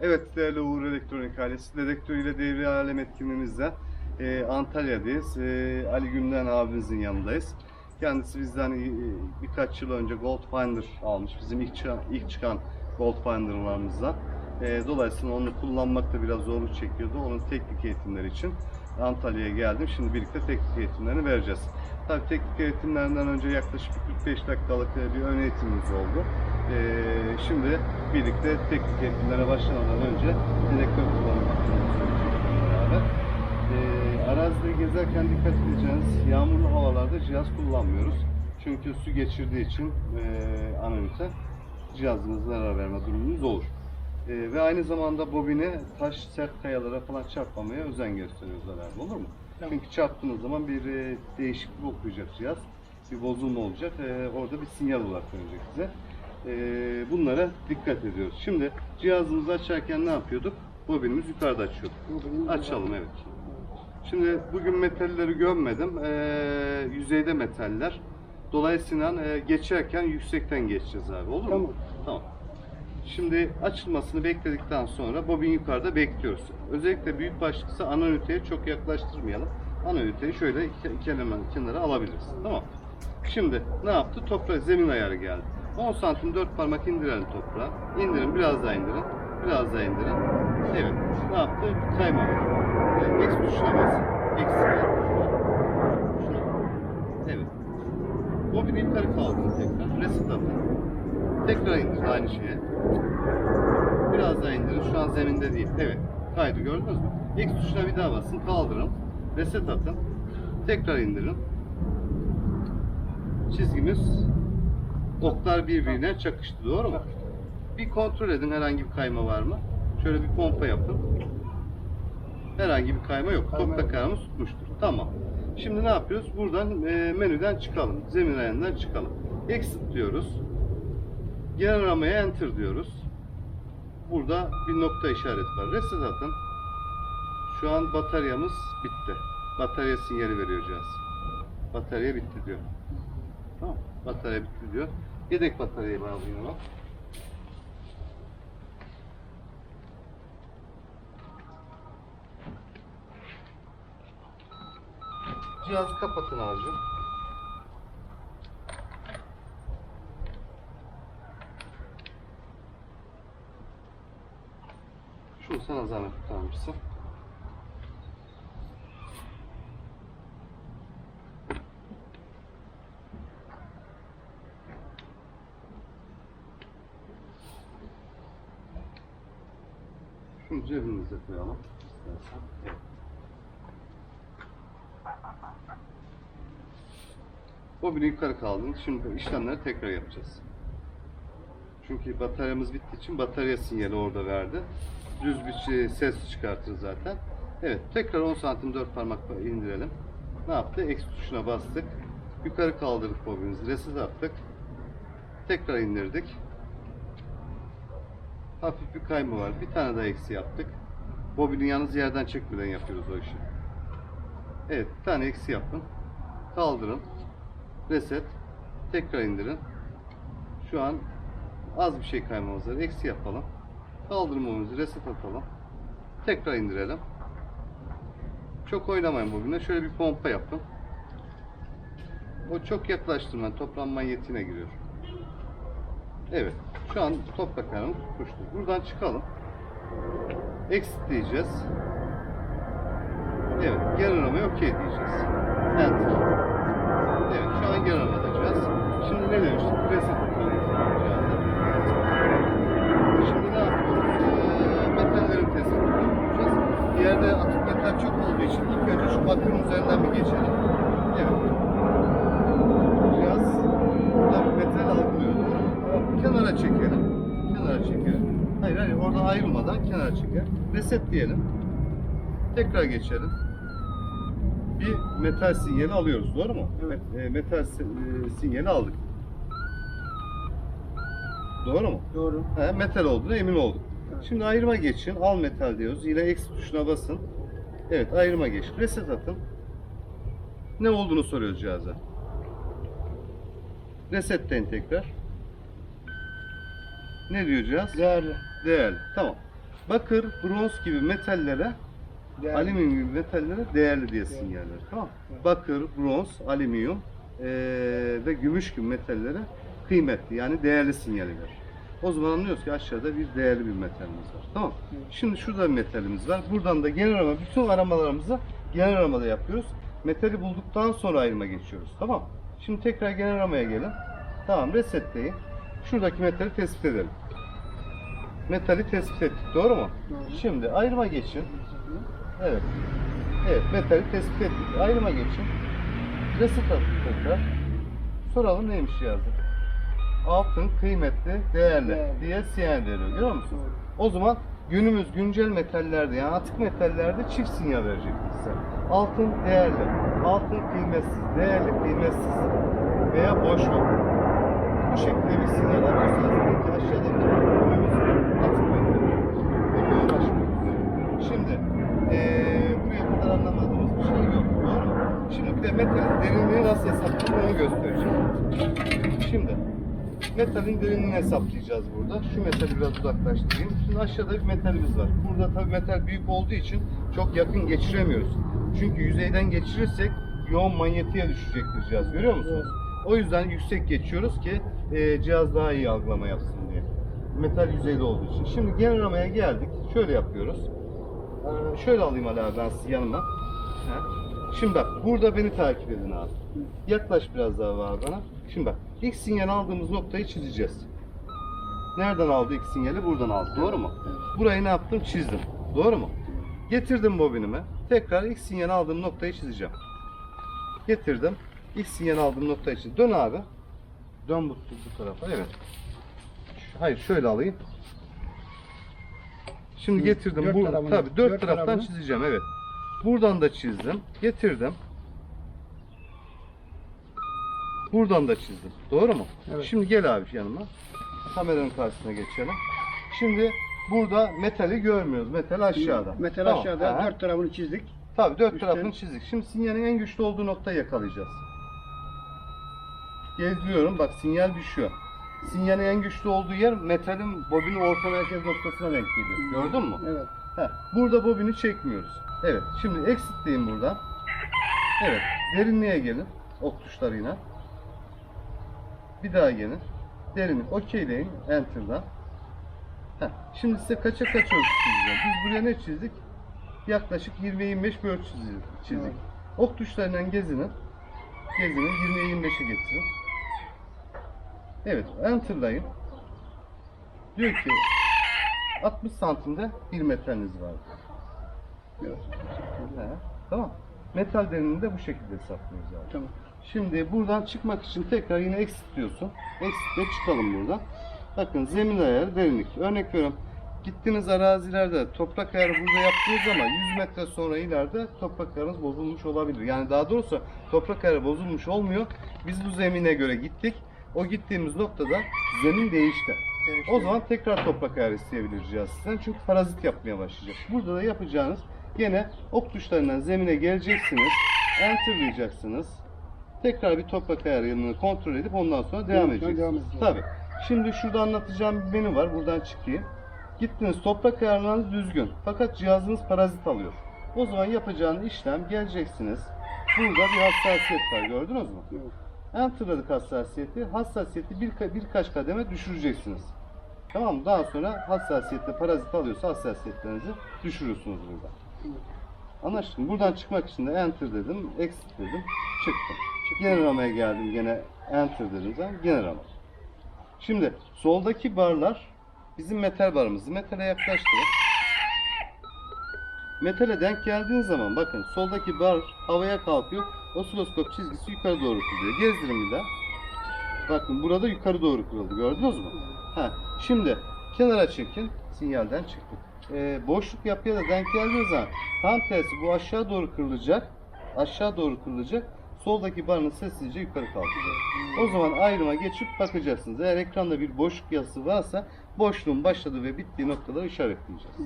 Evet değerli Uğur Elektronik ailesi, Dedektör ile Devri Alem etkinliğimizde e, Antalya'dayız. E, Ali Gümden abimizin yanındayız. Kendisi bizden e, birkaç yıl önce Gold Finder almış. Bizim ilk çıkan, ilk çıkan Gold Finder'larımızdan. E, dolayısıyla onu kullanmakta biraz zorluk çekiyordu. Onun teknik eğitimleri için Antalya'ya geldim. Şimdi birlikte teknik eğitimlerini vereceğiz. Tabii teknik eğitimlerinden önce yaklaşık 45 dakikalık e, bir ön eğitimimiz oldu. E, şimdi birlikte teknik eğitimlere başlamadan önce hakkında söyleyeceğim beraber. E, arazide gezerken dikkat edeceğiniz yağmurlu havalarda cihaz kullanmıyoruz. Çünkü su geçirdiği için e, anonite cihazımıza zarar verme durumumuz olur. E, ve aynı zamanda bobine taş, sert kayalara falan çarpmamaya özen gösteriyoruz zararlı olur mu? Çünkü çarptığınız zaman bir e, değişiklik okuyacak cihaz. Bir bozulma olacak. E, orada bir sinyal olarak dönecek size. E, bunlara dikkat ediyoruz. Şimdi cihazımızı açarken ne yapıyorduk? Bobinimiz yukarıda açıyorduk. Açalım evet. Şimdi bugün metalleri gömmedim. Ee, yüzeyde metaller. Dolayısıyla e, geçerken yüksekten geçeceğiz abi. Olur mu? Tamam. Tamam. Şimdi açılmasını bekledikten sonra bobin yukarıda bekliyoruz. Özellikle büyük başlıksa ana üniteye çok yaklaştırmayalım. Ana üniteyi şöyle ke- kenara, kenara alabiliriz. Tamam. Şimdi ne yaptı? Toprak zemin ayarı geldi. 10 santim 4 parmak indirelim toprağa. İndirin biraz daha indirin. Biraz daha indirin. Evet. Ne yaptı? Kayma var. Evet, X tuşuna basın. X. Evet. Bobini yukarı kaldırın tekrar. Reset atın. Tekrar indirin aynı şeye. Biraz daha indirin. Şu an zeminde değil. Evet. Kaydı gördünüz mü? X tuşuna bir daha basın. Kaldırın. Reset atın. Tekrar indirin. Çizgimiz oklar birbirine çakıştı. Doğru mu? Bir kontrol edin herhangi bir kayma var mı? Şöyle bir pompa yapın. Herhangi bir kayma yok. Yok. ayağımız tutmuştur. Tamam. Şimdi ne yapıyoruz? Buradan e, menüden çıkalım. Zemin ayağından çıkalım. Exit diyoruz. Genel aramaya enter diyoruz. Burada bir nokta işareti var. Reset atın. Şu an bataryamız bitti. Batarya sinyali veriyor cihaz. Batarya bitti diyor. Tamam. Batarya bitti diyor. Yedek bataryayı ona. Cihazı kapatın abicim. Şunu sana zahmet tutar Şunu cebimize koyalım. istersen. Bobini yukarı kaldırın. Şimdi işlemleri tekrar yapacağız. Çünkü bataryamız bittiği için batarya sinyali orada verdi. Düz bir şey- ses çıkartır zaten. Evet, tekrar 10 santim 4 parmakla indirelim. Ne yaptı? X tuşuna bastık. Yukarı kaldırdık bobinimizi. Reset attık. Tekrar indirdik. Hafif bir kayma var. Bir tane daha eksi yaptık. Bobini yalnız yerden çekmeden yapıyoruz o işi. Evet, bir tane eksi yapın. Kaldırın. Reset. Tekrar indirin. Şu an az bir şey kaymamız var. Eksi yapalım. Kaldırmamızı reset atalım. Tekrar indirelim. Çok oynamayın bobine. Şöyle bir pompa yapın. O çok yaklaştırma toprağın manyetiğine giriyor. Evet. Şu an toprak ayarını tutmuştur. Buradan çıkalım. Exit diyeceğiz. Evet. Geri aramaya okey diyeceğiz. Enter. Evet. Şu an geri aratacağız. Şimdi ne demiştik? Reset cihazı. Şimdi ne yapıyoruz? Ee, metallerin tespitini yapacağız. Yerde atık metal çok olduğu için ilk önce şu bakırın üzerinden bir geçelim. Evet. Cihaz buradan metal algılıyor. doğru mu? Kenara çekelim. Kenara çekelim. Hayır hayır orada ayrılmadan kenara çeker. Reset diyelim. Tekrar geçelim. Bir metal sinyali alıyoruz. Doğru mu? Evet. E, metal e, sinyali aldık. Doğru mu? Doğru. He, metal olduğuna emin olduk. Evet. Şimdi ayırma geçin. Al metal diyoruz. Yine X tuşuna basın. Evet ayırma geç. Reset atın. Ne olduğunu soruyoruz cihaza. Resetleyin tekrar. Ne diyor cihaz? Değerli. Değerli. Tamam. bakır, bronz gibi metallere, Değerli. alüminyum gibi metallere değerli diye sinyal verir. Tamam. Evet. Bakır, bronz, alüminyum eee, ve gümüş gibi metallere kıymetli yani değerli sinyali verir. O zaman anlıyoruz ki aşağıda bir değerli bir metalimiz var. Tamam. Evet. Şimdi şurada bir metalimiz var. Buradan da genel arama, bütün aramalarımızı genel aramada yapıyoruz. Metali bulduktan sonra ayrıma geçiyoruz. Tamam. Şimdi tekrar genel aramaya gelin. Tamam resetleyin. Şuradaki metali tespit edelim. Metali tespit ettik. Doğru mu? Doğru. Şimdi ayrıma geçin. Evet. Evet, metali tespit ettik. Ayrıma geçin. Reset attık tekrar. Soralım neymiş yazdı. Altın kıymetli, değerli Değerli. diye sinyal veriyor. Görüyor musun? Doğru. O zaman günümüz güncel metallerde yani atık metallerde çift sinyal verecek size. Altın değerli, altın kıymetsiz, değerli kıymetsiz veya boş yok. Bu şekilde bir sinyal alıyorsanız peki aşağıdaki. Bunu uğraşmıyoruz. Şimdi eee buraya kadar anlamadığımız bir şey yok. Doğru? Şimdi bir de metalin derinliği nasıl hesaplanır onu göstereceğim. Şimdi metalin derinliğini hesaplayacağız burada. Şu metali biraz uzaklaştırayım. Şimdi aşağıda bir metalimiz var. Burada tabii metal büyük olduğu için çok yakın geçiremiyoruz. Çünkü yüzeyden geçirirsek yoğun manyetiğe düşecektir cihaz. Görüyor musunuz? O yüzden yüksek geçiyoruz ki e, cihaz daha iyi algılama yapsın diye. Metal yüzeyde olduğu için. Şimdi genel aramaya geldik. Şöyle yapıyoruz. Ee, şöyle alayım Ali abi ben sizi yanıma. He. Şimdi bak burada beni takip edin abi. Yaklaş biraz daha var bana. Şimdi bak ilk sinyal aldığımız noktayı çizeceğiz. Nereden aldı ilk sinyali? Buradan aldı. Doğru mu? Burayı ne yaptım? Çizdim. Doğru mu? Getirdim bobinime. Tekrar ilk sinyal aldığım noktayı çizeceğim. Getirdim. İlk sinyal aldığım noktayı çizdim. Dön abi. Dön bu, bu tarafa. Evet. Hayır şöyle alayım. Şimdi Hı, getirdim. dört Bu, tarafını- tabii dört, dört taraftan tarafını- çizeceğim. Evet. Buradan da çizdim. Getirdim. Buradan da çizdim. Doğru mu? Evet. Şimdi gel abi yanıma. Kameranın karşısına geçelim. Şimdi burada metali görmüyoruz. Metal aşağıda. Metal Tamam. aşağıda Aha. dört tarafını çizdik. Tabii dört Üstten- tarafını çizdik. Şimdi sinyalin en güçlü olduğu noktayı yakalayacağız. Gezdiriyorum. Bak sinyal düşüyor. Sinyalin en güçlü olduğu yer metalin bobinin orta merkez noktasına denk geliyor. Gördün mü? Evet. Heh, burada bobini çekmiyoruz. Evet. Şimdi exit buradan. Evet. Derinliğe gelin. Ok tuşlarıyla. Bir daha gelin. Derinlik. OK deyin. Enter'dan. Heh, Şimdi size kaça kaç ölçü çizeceğim. Biz buraya ne çizdik? Yaklaşık 20-25 bir ölçü çizdik. Evet. Ok tuşlarından gezinin. Gezinin 20'ye 25'e getirin. Evet. Enter'layın. Diyor ki 60 santimde bir metaliniz var. Tamam. Metal derinliğini de bu şekilde hesaplıyoruz abi. Tamam. Şimdi buradan çıkmak için tekrar yine exit diyorsun. Exitle çıkalım buradan. Bakın zemin ayarı derinlik. Örnek veriyorum. Gittiğiniz arazilerde toprak ayarı burada yaptığınız ama 100 metre sonra ileride toprak ayarınız bozulmuş olabilir. Yani daha doğrusu toprak ayarı bozulmuş olmuyor. Biz bu zemine göre gittik. O gittiğimiz noktada zemin değişti. Değişti. O zaman tekrar toprak ayarı isteyebilir cihaz sizden. Çünkü parazit yapmaya başlayacak. Burada da yapacağınız gene ok tuşlarından zemine geleceksiniz. Enter'layacaksınız. Tekrar bir toprak ayarını kontrol edip ondan sonra devam sonra edeceksiniz. devam edeceğiz. Tabii. Şimdi şurada anlatacağım bir menü var. Buradan çıkayım. Gittiniz toprak ayarlarınız düzgün. Fakat cihazınız parazit alıyor. O zaman yapacağınız işlem geleceksiniz. Burada bir hassasiyet var. Gördünüz mü? Evet. Enter'ladık hassasiyeti. Hassasiyeti bir, birkaç kademe düşüreceksiniz. Tamam mı? Daha sonra hassasiyette parazit alıyorsa hassasiyetlerinizi düşürürsünüz burada. Anlaşıldı mı? Buradan çıkmak için de enter dedim, exit dedim, çıktım. Genel aramaya geldim gene enter dedim zaman genel arama. Şimdi soldaki barlar bizim metal barımızı metale yaklaştırıp metale denk geldiğin zaman bakın soldaki bar havaya kalkıyor. Osiloskop çizgisi yukarı doğru kırılıyor. Gezdirin bir daha. Bakın burada yukarı doğru kırıldı. Gördünüz mü? Ha, şimdi kenara çekin. Sinyalden çıktık. Ee, boşluk yapıya da denk geldiği zaman tam tersi bu aşağı doğru kırılacak. Aşağı doğru kırılacak. Soldaki barını sessizce yukarı kalkacak. O zaman ayrıma geçip bakacaksınız. Eğer ekranda bir boşluk yazısı varsa boşluğun başladığı ve bittiği noktaları işaretleyeceğiz.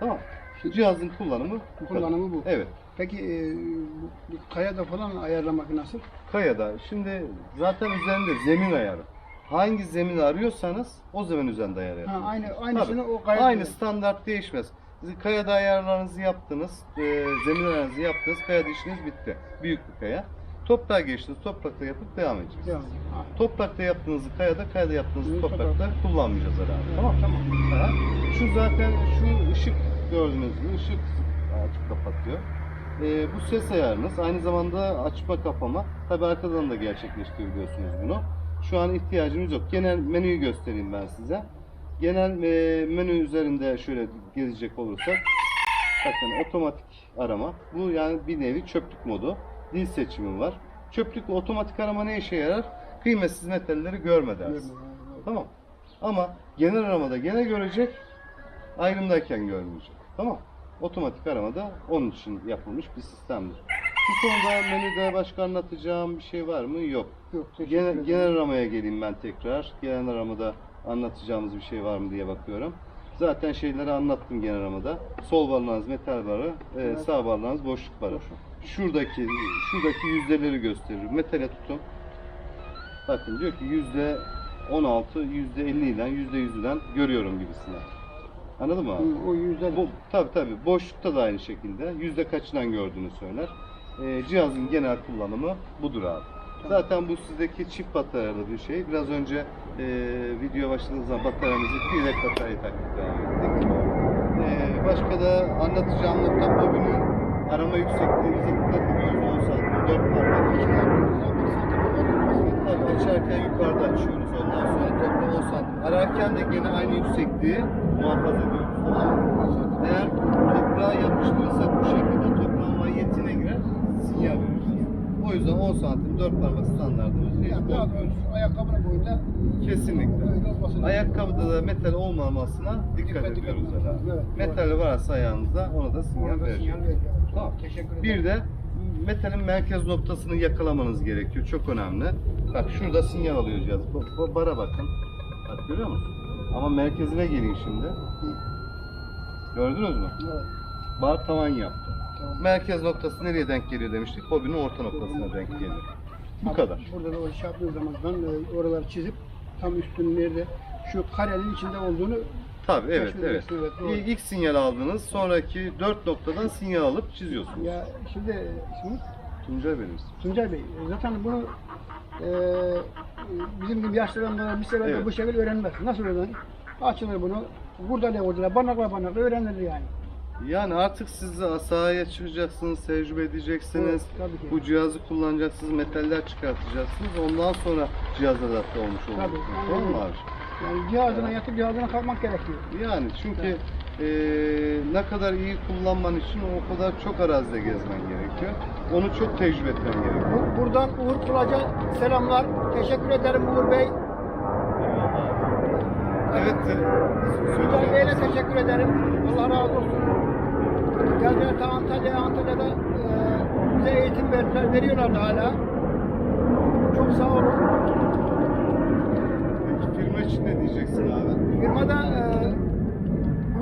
Tamam. Cihazın kullanımı bu kadar. Kullanımı bu. Evet. Peki e, bu kayada falan ayarlamak nasıl? Kayada. Şimdi zaten üzerinde zemin ayarı. hangi zemini arıyorsanız o zemin üzerinde ayar Ha, yapın. aynı aynısını o gayet Aynı standart değişmez. Siz kayada ayarlarınızı yaptınız, e, zemin ayarınızı yaptınız, kayada işiniz bitti. Büyük bir kaya. Toprağa geçtiniz, toprakta yapıp devam edeceksiniz. Devam. Ha. Toprakta yaptığınızı kayada, kayada yaptığınızı toprakta toprakta. kullanmayacağız herhalde. Tamam tamam. Ha. Şu zaten şu ışık gördüğünüz gibi ışık açıp kapatıyor. Ee, bu ses ayarınız aynı zamanda açma kapama. Tabi arkadan da gerçekleştirebiliyorsunuz bunu. Şu an ihtiyacımız yok. Genel menüyü göstereyim ben size. Genel e, menü üzerinde şöyle gezecek olursak bakın otomatik arama. Bu yani bir nevi çöplük modu. Dil seçimi var. Çöplük ve otomatik arama ne işe yarar? Kıymetsiz metalleri görme dersin. Tamam. Ama genel aramada gene görecek, ayrımdayken görmeyecek. Tamam. Otomatik aramada onun için yapılmış bir sistemdir. Bu konuda menüde başka anlatacağım bir şey var mı? Yok. Yok, Genel, genel aramaya geleyim ben tekrar. Genel aramada anlatacağımız bir şey var mı diye bakıyorum. Zaten şeyleri anlattım genel aramada. Sol barınağınız metal barı, e, Evet. sağ barınağınız boşluk barı. Şuradaki şuradaki yüzdeleri gösterir. Metale tutun. Bakın diyor ki yüzde 16, yüzde 50 ile yüzde 100'den görüyorum gibisine. Anladın mı? Hı, o yüzden Bu, tabii tabii. Boşlukta da aynı şekilde. Yüzde kaçından gördüğünü söyler. Ee, cihazın genel kullanımı budur abi. Zaten bu sizdeki çift bataryalı bir şey. Biraz önce e, video başladığınız zaman bataryamızı bir yedek batarya taktık devam ettik. Ee, başka da anlatacağım nokta bobinin arama yüksekliğimize dikkat ediyoruz. 10 santim 4 parmak. Tabii açarken yukarıda açıyoruz. Ondan sonra toplam 10 santim. Ararken de gene aynı yüksekliği muhafaza ediyoruz. Tamam mı? Eğer toprağa yapıştırırsak bu şekilde toprağın manyetine girer, sinyal verir. O yüzden 10 santim 4 parmak standartımız yani yapıyoruz. ayakkabının boyunda Kesinlikle. Ayakkabıda da metal olmamasına dikkat Dikkat ediyoruz herhalde. Evet, Metal varsa ayağınızda ona da sinyal veriyor. Tamam. Teşekkür ederim. Bir de metalin merkez noktasını yakalamanız gerekiyor. Çok önemli. Bak şurada sinyal alıyor cihaz. Bu, bu bara bakın. Bak görüyor musun? Ama merkezine gelin şimdi. Gördünüz mü? Evet, Bar tavan yaptı. tamam. Merkez noktası nereye denk geliyor demiştik. Bobinin orta noktasına denk geliyor. Bu kadar. Burada da o şey yaptığın zaman ben e, oraları çizip tam üstünün nerede şu karenin içinde olduğunu Tabii evet evet. evet. İlk, ilk sinyal aldınız. Sonraki dört noktadan sinyal alıp çiziyorsunuz. ya şimdi ismi Tuncay ismim. Tuncay Bey zaten bunu e, bizim gibi yaşlı adamlar bir sefer Evet. bu şekilde öğrenmez. Nasıl öğrenir? Açılır bunu. Burada ne orada banakla banakla öğrenilir yani. Yani artık siz sahaya çıkacaksınız, tecrübe edeceksiniz. Evet, tabii. Bu cihazı kullanacaksınız, metaller çıkartacaksınız. Ondan sonra cihaza adapte olmuş Tabii, olacaksınız. aynen Tamam mı abi? Yani cihazına yatıp cihazına kalkmak gerekiyor. Yani çünkü eee, ne kadar iyi kullanman için o kadar çok arazide gezmen gerekiyor. Onu çok tecrübe etmen gerekiyor. Bu- Buradan Uğur Kulaç'a selamlar. Teşekkür ederim Uğur Bey. Evet. e, Tuncay Bey'le teşekkür ederim. Allah razı olsun. Geldiler ta Antalya, Antalya'da e, bize eğitim verdiler, veriyorlardı hala. Çok sağ olun. Peki firma için ne diyeceksin abi? Firmada e,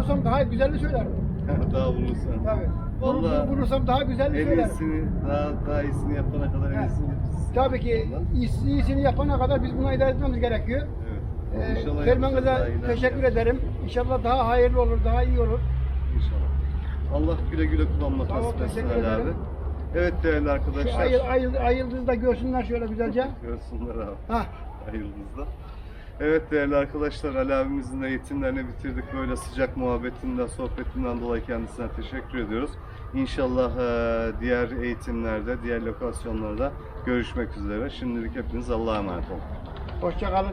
bulursam daha güzelini söylerim. daha bulursan. Tabii. Vallahi bul- bulursam daha güzelini En söylerim. iyisini, daha, daha iyisini yapana kadar en iyisini yaparız. Tabii ki iyisi- iyisini yapana kadar biz buna idare etmemiz gerekiyor. Evet. Ee, İnşallah firmanıza yapacağız, daha ileride teşekkür yapacağız. ederim. İnşallah daha hayırlı olur, daha iyi olur. İnşallah. Allah güle güle kullanmak Sağ ol, nasip etsin teşekkür Ali ederim. abi. Evet değerli Şu arkadaşlar. ay, ay, ay yıldızı da görsünler şöyle güzelce. Görsünler abi. Hah. Ayıldız'da. Evet değerli arkadaşlar Ali abimizin de eğitimlerini bitirdik. Böyle sıcak muhabbetinden, sohbetinden dolayı kendisine teşekkür ediyoruz. İnşallah eee, diğer eğitimlerde, diğer lokasyonlarda görüşmek üzere. Şimdilik hepiniz Allah'a emanet olun. Hoşça kalın.